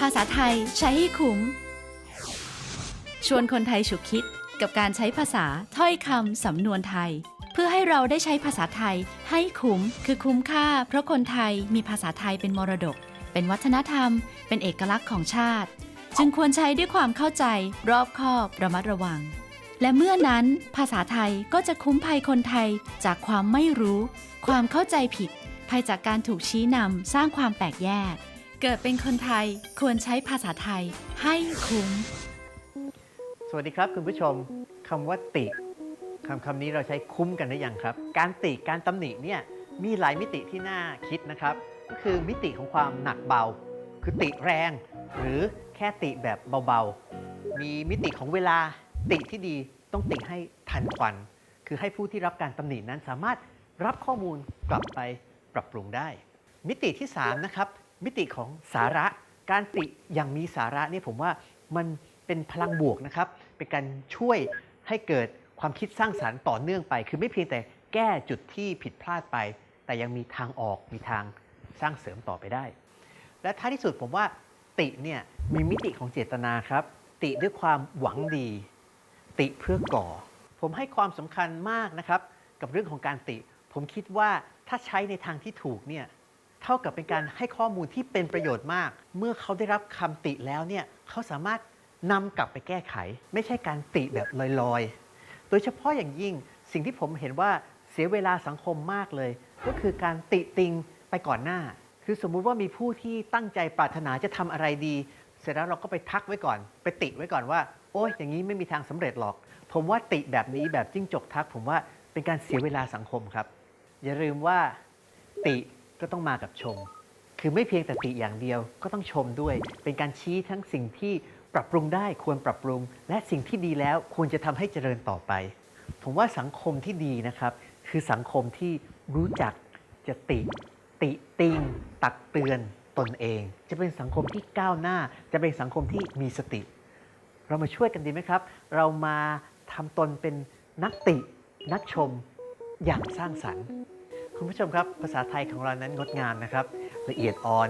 ภาษาไทยใช้ให้คุ้ม ชวนคนไทยฉุกคิดกับการใช้ภาษาถ้อยคำสำนวนไทย เพื่อให้เราได้ใช้ภาษาไทยให้คุ้ม คือคุ้มค่า เพราะคนไทยมีภาษาไทยเป็นมรดก เป็นวัฒนธรรม เป็นเอกลักษณ์ของชาติ จึงควรใช้ด้วยความเข้าใจ รอบคอบระมัดระวัง และเมื่อนั้น ภาษาไทยก็จะคุ้มภัยคนไทยจากความไม่รู้ ความเข้าใจผิดภัยจากการถูกชี้นำสร้างความแตกแยก เกิดเป็นคนไทยควรใช้ภาษาไทยให้คุ้ม สวัสดีครับคุณผู้ชมคำว่าติคำคำนี้เราใช้คุ้มกันหรือยังครับ การติการตำหนิเนี่ยมีหลายมิติที่น่าคิดนะครับ ก็คือมิติของความหนักเบา คือติแรง หรือแค่ติแบบเบาๆ มีมิติของเวลาติที่ดีต้องติให้ทันควัน คือให้ผู้ที่รับการตำหนินั้นสามารถรับข้อมูลกลับไปปรับปรุงได้ มิติที่ 3 นะครับ มิติของสาระการติอย่างมีสาระนี่ผมว่ามันเป็นพลังบวกนะครับ เป็นการช่วยให้เกิดความคิดสร้างสารรค์ต่อเนื่องไป คือไม่เพียงแต่แก้จุดที่ผิดพลาดไป แต่ยังมีทางออกมีทางสร้างเสริมต่อไปได้ และท้ายที่สุดผมว่าติเนี่ยมีมิติของเจตนาครับ ติด้วยความหวังดี ติเพื่อก่อ ผมให้ความสำคัญมากนะครับ กับเรื่องของการติ ผมคิดว่าถ้าใช้ในทางที่ถูกเนี่ย เท่ากับเป็นการให้ข้อมูลที่เป็นประโยชน์มาก เมื่อเขาได้รับคำติแล้วเนี่ยเขาสามารถนำกลับไปแก้ไข ไม่ใช่การติแบบลอยๆ โดยเฉพาะอย่างยิ่งสิ่งที่ผมเห็นว่าเสียเวลาสังคมมากเลย ก็คือการติติงไปก่อนหน้า คือสมมุติว่ามีผู้ที่ตั้งใจปรารถนาจะทำอะไรดี เสร็จแล้วเราก็ไปทักไว้ก่อน ไปติไว้ก่อนว่า โอ้ยอย่างนี้ไม่มีทางสำเร็จหรอก ผมว่าติแบบนี้แบบจิ้งจกทัก ผมว่าเป็นการเสียเวลาสังคมครับ อย่าลืมว่าติ ก็ต้องมากับชม คือไม่เพียงแต่ติอย่างเดียวก็ต้องชมด้วย เป็นการชี้ทั้งสิ่งที่ปรับปรุงได้ควรปรับปรุง และสิ่งที่ดีแล้วควรจะทำให้เจริญต่อไป ผมว่าสังคมที่ดีนะครับ คือสังคมที่รู้จักจะติ ติติงตักเตือนตนเอง จะเป็นสังคมที่ก้าวหน้า จะเป็นสังคมที่มีสติ เรามาช่วยกันดีไหมครับ เรามาทำตนเป็นนักติ นักชมอย่างสร้างสรรค์ คุณผู้ชมครับ ภาษาไทยของเรานั้นงดงามนะครับ ละเอียดอ่อน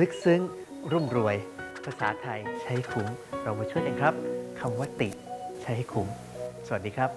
ลึกซึ้ง รุ่มรวย ภาษาไทยใช้คุ้ม เรามาช่วยกันครับคำว่าติ ใช้คุ้ม สวัสดีครับ